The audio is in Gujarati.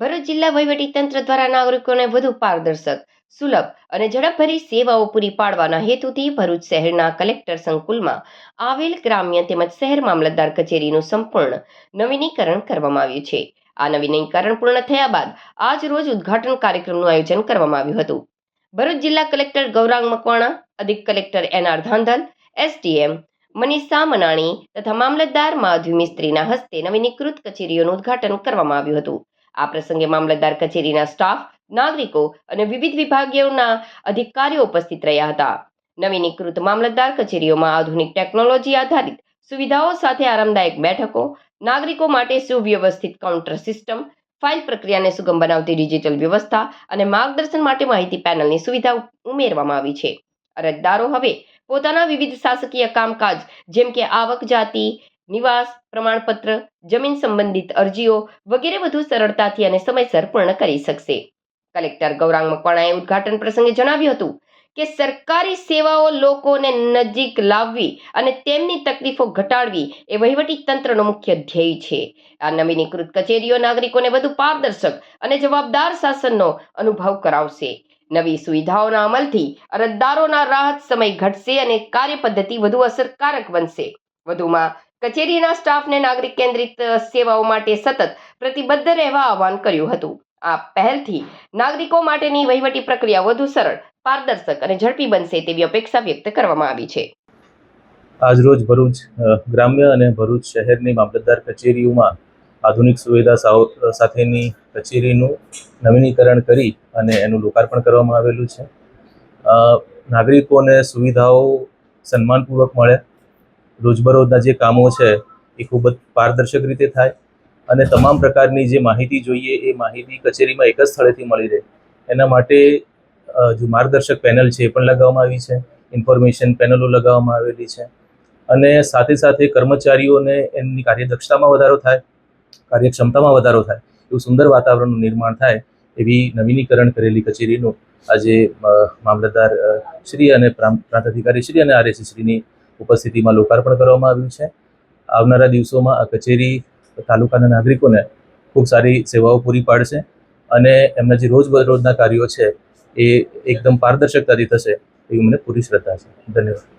ભરૂચ જિલ્લા વહીવટીતંત્ર દ્વારા નાગરિકોને વધુ પારદર્શક, સુલભ અને ઝડપભરી સેવાઓ પૂરી પાડવાના હેતુથી ભરૂચ શહેરના કલેક્ટર સંકુલમાં આવેલ ગ્રામ્ય તેમજ શહેર મામલતદાર કચેરીનું સંપૂર્ણ નવીનીકરણ કરવામાં આવ્યું છે. આ નવીનીકરણ પૂર્ણ થયા બાદ આજ રોજ ઉદ્ઘાટન કાર્યક્રમનું આયોજન કરવામાં આવ્યું હતું. ભરૂચ જિલ્લા કલેક્ટર ગૌરાંગ મકવાણા, અધિક collector N R Dhandhal, SDM Manisha Manani તથા મામલતદાર માધવી મિસ્ત્રીના હસ્તે નવીનીકૃત કચેરીઓનું ઉદ્ઘાટન કરવામાં આવ્યું હતું. આ પ્રસંગે મામલતદાર કચેરીના સ્ટાફ, નાગરિકો અને વિવિધ વિભાગીયોના અધિકારીઓ ઉપસ્થિત રહ્યા હતા. નવીનીકૃત મામલતદાર કચેરીઓમાં આધુનિક ટેકનોલોજી આધારિત સુવિધાઓ સાથે આરામદાયક બેઠકો, નાગરિકો માટે સુવ્યવસ્થિત કાઉન્ટર સિસ્ટમ, ફાઇલ પ્રક્રિયાને સુગમ બનાવતી ડિજિટલ વ્યવસ્થા અને માર્ગદર્શન માટે માહિતી પેનલની સુવિધા ઉમેરવામાં આવી છે. અરજદારો હવે પોતાના વિવિધ શાસકીય કામકાજ, જેમ કે આવક જાતિ નિવાસ, પ્રમાણપત્ર, જમીન સંબંધિત અરજીઓ વગેરે વધુ સરળતાથી અને સમયસર પૂર્ણ કરી શકશે. કલેક્ટર ગૌરાંગ મકવાણાએ ઉદ્ઘાટન પ્રસંગે જણાવ્યું હતું કે સરકારી સેવાઓ લોકોને નજીક લાવવી અને તેમની તકલીફો ઘટાડવી એ વહીવટી તંત્રનો મુખ્ય ધ્યેય છે. આ નવીનીકૃત કચેરીઓ નાગરિકોને વધુ પારદર્શક અને જવાબદાર શાસનનો અનુભવ કરાવશે. નવી સુવિધાઓના અમલથી અરજદારોના રાહત સમય ઘટશે અને કાર્ય પદ્ધતિ વધુ અસરકારક બનશે. વધુમાં કચેરીના સ્ટાફને નાગરિક કેન્દ્રિત સેવાઓ માટે સતત પ્રતિબદ્ધ રહેવા આહવાન કર્યું હતું. આ પહેલથી નાગરિકો માટેની વહીવટી પ્રક્રિયા વધુ સરળ, પારદર્શક અને ઝડપી બનશે તેવી અપેક્ષા વ્યક્ત કરવામાં આવી છે. આજરોજ ભરૂચ ગ્રામ્ય અને ભરૂચ શહેરની મામલતદાર કચેરીઓમાં આધુનિક સુવિધા સાવ- સાથેની કચેરીનું નવીનીકરણ કરી અને એનું લોકાર્પણ કરવામાં આવેલું છે. નાગરિકોને સુવિધાઓ સન્માનપૂર્વક મળે રોજબરોજના જે કામો છે એ ખૂબ જ પારદર્શક રીતે થાય અને તમામ પ્રકારની જે માહિતી જોઈએ એ માહિતી કચેરીમાં એક જ સ્થળેથી મળી રહે. એના માટે જો માર્ગદર્શક પેનલ છે એ પણ લગાવવામાં આવી છે, ઇન્ફોર્મેશન પેનલો લગાવવામાં આવેલી છે અને સાથે સાથે કર્મચારીઓને એમની કાર્યદક્ષતામાં વધારો થાય, કાર્યક્ષમતામાં વધારો થાય, એવું સુંદર વાતાવરણનું નિર્માણ થાય એવી નવીનીકરણ કરેલી કચેરીનું આજે મામલતદાર શ્રી અને પ્રાંત અધિકારી શ્રી અને આરએસી શ્રીની ઉપસ્થિતિમાં લોકાર્પણ કરવામાં આવ્યું છે. આવનારા દિવસોમાં આ કચેરી તાલુકાના નાગરિકોને ખૂબ સારી સેવાઓ પૂરી પાડશે અને એમના જે રોજબરોજના કાર્યો છે એ એકદમ પારદર્શકતાથી થશે એવી મને પૂરી શ્રદ્ધા છે. ધન્યવાદ.